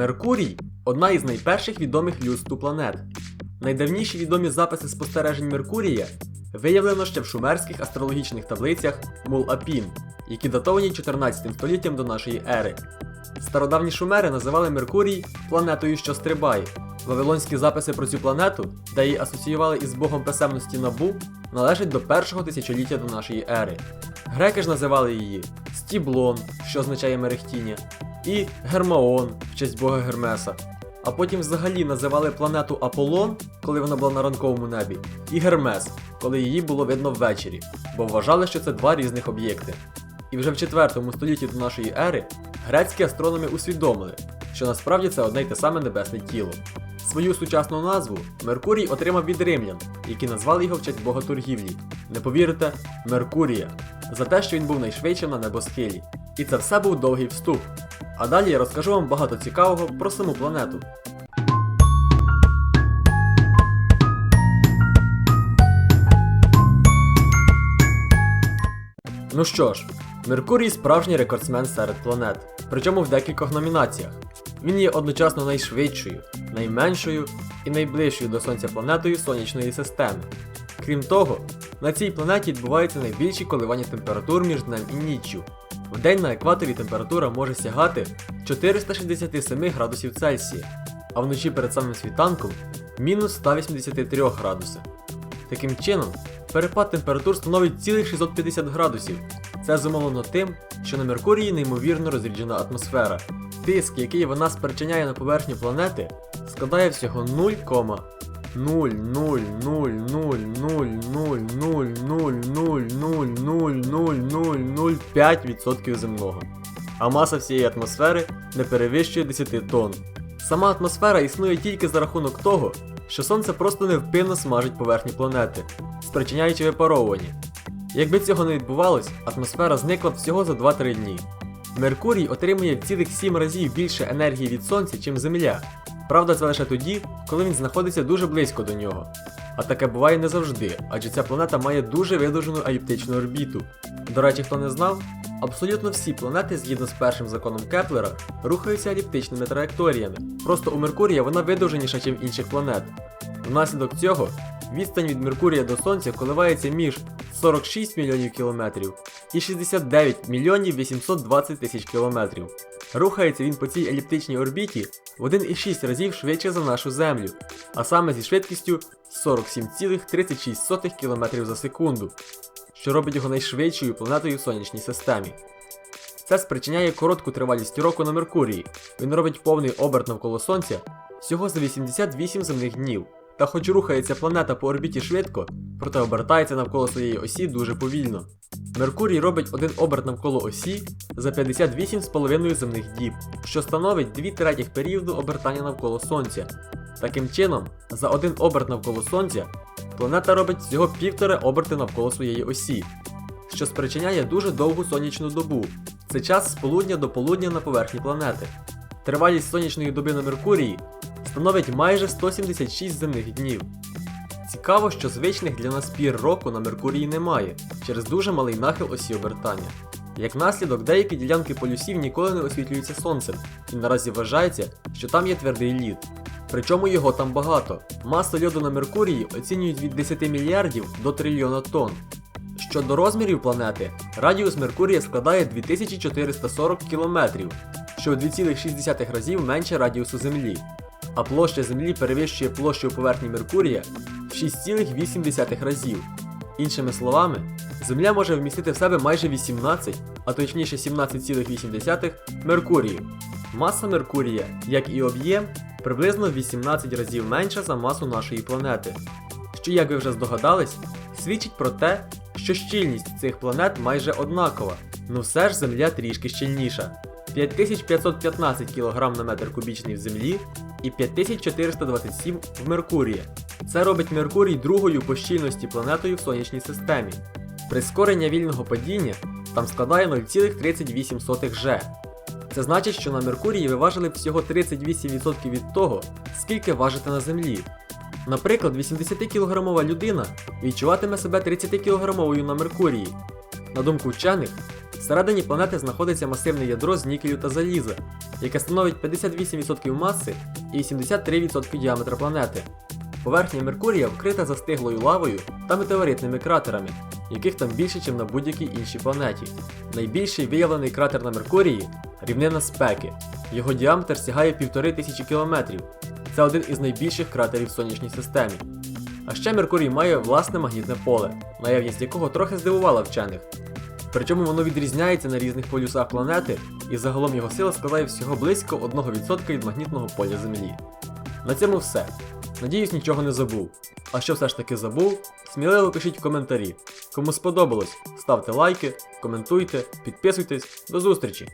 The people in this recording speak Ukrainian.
Меркурій одна із найперших відомих людству планет. Найдавніші відомі записи спостережень Меркурія виявлено ще в шумерських астрологічних таблицях Мул-Апін, які датовані 14 століттям до нашої ери. Стародавні шумери називали Меркурій планетою, що стрибає. Вавилонські записи про цю планету, де її асоціювали із богом писемності Набу, належать до першого тисячоліття до нашої ери. Греки ж називали її Стіблон, що означає мерехтіння, і Гермаон в честь бога Гермеса. А потім взагалі називали планету Аполлон, коли вона була на ранковому небі, і Гермес, коли її було видно ввечері, бо вважали, що це два різних об'єкти. І вже в 4 столітті до нашої ери грецькі астрономи усвідомили, що насправді це одне й те саме небесне тіло. Свою сучасну назву Меркурій отримав від римлян, які назвали його в честь бога торгівлі. Не повірите, Меркурія, за те, що він був найшвидшим на небосхилі. І це все був довгий вступ. А далі я розкажу вам багато цікавого про саму планету. Ну що ж, Меркурій справжній рекордсмен серед планет, причому в декількох номінаціях. Він є одночасно найшвидшою, найменшою і найближчою до Сонця планетою сонячної системи. Крім того, на цій планеті відбуваються найбільші коливання температур між днем і ніччю. Вдень на екваторі температура може сягати 467 градусів Цельсія, а вночі перед самим світанком мінус 183 градуси. Таким чином, перепад температур становить цілих 650 градусів. Це зумовлено тим, що на Меркурії неймовірно розріджена атмосфера. Тиск, який вона спричиняє на поверхню планети, складає всього 0,00000000000000005% земного. А маса всієї атмосфери не перевищує 10 тонн. Сама атмосфера існує тільки за рахунок того, що сонце просто невпинно смажить поверхню планети, спричиняючи випаровування. Якби цього не відбувалось, атмосфера зникла всього за 2-3 дні. Меркурій отримує в цілих 7 разів більше енергії від сонця, чим Земля. Правда, це лише тоді, коли він знаходиться дуже близько до нього. А таке буває не завжди, адже ця планета має дуже видовжену еліптичну орбіту. До речі, хто не знав, абсолютно всі планети, згідно з першим законом Кеплера, рухаються еліптичними траєкторіями. Просто у Меркурія вона видовженіша, ніж інших планет. Внаслідок цього відстань від Меркурія до Сонця коливається між 46 мільйонів кілометрів і 69 мільйонів 820 тисяч кілометрів. Рухається він по цій еліптичній орбіті в 1,6 разів швидше за нашу Землю, а саме зі швидкістю 47,36 км за секунду, що робить його найшвидшою планетою в сонячній системі. Це спричиняє коротку тривалість року на Меркурії. Він робить повний оберт навколо Сонця всього за 88 земних днів. Та хоч рухається планета по орбіті швидко, проте обертається навколо своєї осі дуже повільно. Меркурій робить один оберт навколо осі за 58,5 земних діб, що становить 2 третіх періоду обертання навколо Сонця. Таким чином, за один оберт навколо Сонця, планета робить всього півтора оберти навколо своєї осі, що спричиняє дуже довгу сонячну добу. Це час з полудня до полудня на поверхні планети. Тривалість сонячної доби на Меркурії становить майже 176 земних днів. Цікаво, що звичних для нас пір року на Меркурії немає через дуже малий нахил осі обертання. Як наслідок, деякі ділянки полюсів ніколи не освітлюються сонцем, і наразі вважається, що там є твердий лід. Причому його там багато. Маса льоду на Меркурії оцінюють від 10 мільярдів до трильйона тонн. Щодо розмірів планети, радіус Меркурія складає 2440 км, що у 2,6 разів менше радіусу Землі, а площа Землі перевищує площу поверхні Меркурія 6,8 разів. Іншими словами, Земля може вмістити в себе майже 18, а точніше 17,8 Меркурію. Маса Меркурія, як і об'єм, приблизно 18 разів менша за масу нашої планети, що, як ви вже здогадались, свідчить про те, що щільність цих планет майже однакова, ну все ж Земля трішки щільніша. 5515 кг на метр кубічний в Землі і 5427 в Меркурія. Це робить Меркурій другою по щільності планетою в сонячній системі. Прискорення вільного падіння там складає 0,38 G. Це значить, що на Меркурії ви важили всього 38% від того, скільки важите на Землі. Наприклад, 80-кілограмова людина відчуватиме себе 30-кілограмовою на Меркурії. На думку вчених, всередині планети знаходиться масивне ядро з нікелю та заліза, яке становить 58% маси і 73% діаметра планети. Поверхня Меркурія вкрита застиглою лавою та метеоритними кратерами, яких там більше, ніж на будь-якій іншій планеті. Найбільший виявлений кратер на Меркурії рівнина спеки. Його діаметр сягає півтори тисячі кілометрів. Це один із найбільших кратерів в сонячній системі. А ще Меркурій має власне магнітне поле, наявність якого трохи здивувала вчених. Причому воно відрізняється на різних полюсах планети, і загалом його сила складає всього близько 1% від магнітного поля Землі. На цьому все. Надіюсь, нічого не забув. А що все ж таки забув, сміливо пишіть в коментарі. Кому сподобалось, ставте лайки, коментуйте, підписуйтесь. До зустрічі!